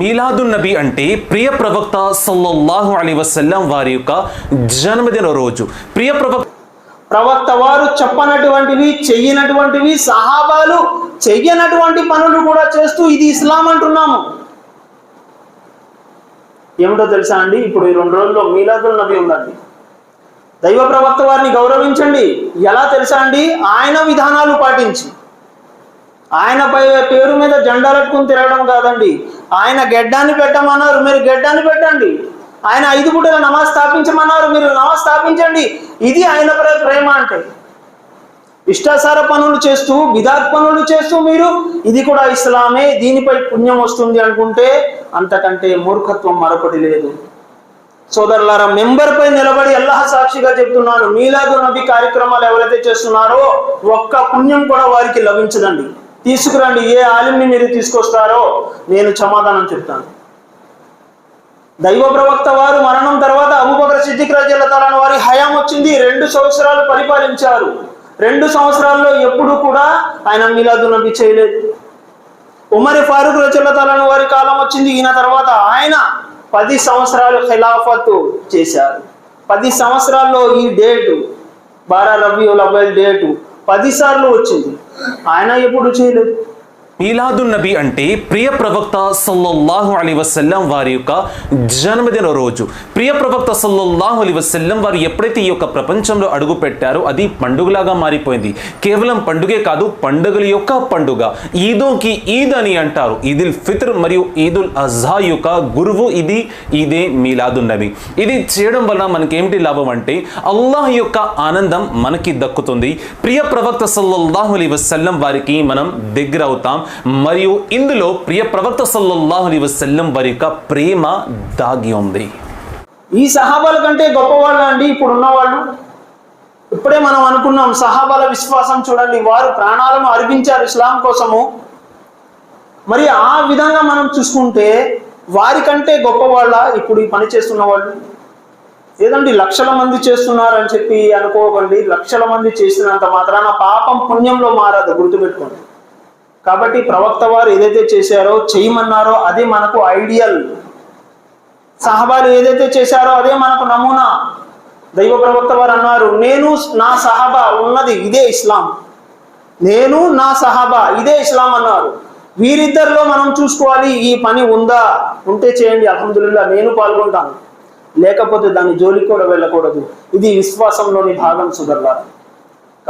మీలాదున్ నబీ అంటే ప్రియ ప్రవక్త సల్లల్లాహు అలీ వసల్లం వారి యొక్క జన్మదిన రోజు. ప్రియ ప్రవక్త ప్రవక్త వారు చెప్పనటువంటివి చెయ్యనటువంటివి సహాబాలు చెయ్యనటువంటి పనులు కూడా చేస్తూ ఇది ఇస్లాం అంటున్నాము. ఏమిటో తెలుసా అండి? ఇప్పుడు ఈ రెండు రోజుల్లో మీలాదుల్ నబీ ఉందండి. దైవ ప్రవక్త వారిని గౌరవించండి. ఎలా తెలుసా అండి? ఆయన విధానాలు పాటించి. ఆయన పై పేరు మీద జెండాలెట్టుకుని తిరగడం కాదండి. ఆయన గెడ్డాన్ని పెట్టమన్నారు మీరు గెడ్డాన్ని పెట్టండి. ఆయన ఐదు పూటల నమాజ్ స్థాపించమన్నారు మీరు నమాజ్ స్థాపించండి. ఇది ఆయన ప్రేమ అంటే. ఇష్టాసార పనులు చేస్తూ విధాత్ పనులు చేస్తూ మీరు ఇది కూడా ఇస్లామే దీనిపై పుణ్యం వస్తుంది అనుకుంటే అంతకంటే మూర్ఖత్వం మరొకటి లేదు. సోదరులారా మెంబర్ పై నిలబడి అల్లాహ సాక్షిగా చెప్తున్నాను మీలాదు నబీ కార్యక్రమాలు ఎవరైతే చేస్తున్నారో ఒక్క పుణ్యం కూడా వారికి లభించదండి. తీసుకురండి ఏ ఆలిమ్ని మీరు తీసుకొస్తారో నేను సమాధానం చెప్తాను. దైవ ప్రవక్త వారు మరణం తర్వాత అబూబకర్ సిద్దిక్ రజల్లతాలని వారి హయాం వచ్చింది రెండు సంవత్సరాలు పరిపాలించారు. రెండు సంవత్సరాల్లో ఎప్పుడు కూడా ఆయన మీలాదు నబీ చేయలేదు. ఉమర్ ఫారూక్ రచల్లతాలని వారి కాలం వచ్చింది ఈయన తర్వాత ఆయన పది సంవత్సరాలు ఖిలాఫత్ చేశారు. పది సంవత్సరాల్లో ఈ డేటు బారా రబీউল అవ్వల్ డేటు పదిసార్లు వచ్చింది. ఆయన ఎప్పుడు చేయలేదు. మీలాదున్ నబీ అంటే ప్రియ ప్రవక్త సల్లల్లాహు అలీ వసల్లం వారి యొక్క జన్మదిన రోజు. ప్రియ ప్రవక్త సల్లల్లాహు అలీ వసల్లం వారు ఎప్పుడైతే ఈ యొక్క ప్రపంచంలో అడుగు పెట్టారో అది పండుగలాగా మారిపోయింది. కేవలం పండుగే కాదు పండుగల యొక్క పండుగ. ఈదోకి ఈద్ అని అంటారు. ఈదుల్ ఫిత్ర్ మరియు ఈదుల్ అజహా యొక్క గురువు ఇది ఇదే మీలాదున్ నబీ. ఇది చేయడం వల్ల మనకేమిటి లాభం అంటే అల్లాహ్ యొక్క ఆనందం మనకి దక్కుతుంది. ప్రియ ప్రవక్త సల్లల్లాహు అలీ వసల్లం వారికి మనం దగ్గర అవుతాం మరియు ఇందులో ప్రియ ప్రవక్త సల్లల్లాహు అలీ వసల్లం వారి యొక్క ప్రేమ దాగి ఉంది. ఈ సహాబాల కంటే గొప్పవాళ్ళు అండి ఇప్పుడు ఉన్నవాళ్ళు ఇప్పుడే మనం అనుకున్నాం సహాబాల విశ్వాసం చూడండి వారు ప్రాణాలను అర్పించారు ఇస్లాం కోసము. మరి ఆ విధంగా మనం చూసుకుంటే వారికంటే గొప్పవాళ్ళ ఇప్పుడు ఈ పని చేస్తున్న వాళ్ళు ఏదండి లక్షల మంది చేస్తున్నారని చెప్పి అనుకోకండి లక్షల మంది చేసినంత మాత్రాన పాపం పుణ్యంలో మారదు గుర్తుపెట్టుకోండి. కాబట్టి ప్రవక్త వారు ఏదైతే చేశారో చేయమన్నారో అదే మనకు ఐడియల్. సహబాలు ఏదైతే చేశారో అదే మనకు నమూనా. దైవ ప్రవక్త వారు అన్నారు నేను నా సహాబా ఉన్నది ఇదే ఇస్లాం. నేను నా సహాబా ఇదే ఇస్లాం అన్నారు. వీరిద్దరిలో మనం చూసుకోవాలి ఈ పని ఉందా? ఉంటే చేయండి అలహదుల్లా నేను పాల్గొంటాను. లేకపోతే దాని జోలికి కూడా వెళ్ళకూడదు. ఇది విశ్వాసంలోని భాగం సుదర్లా.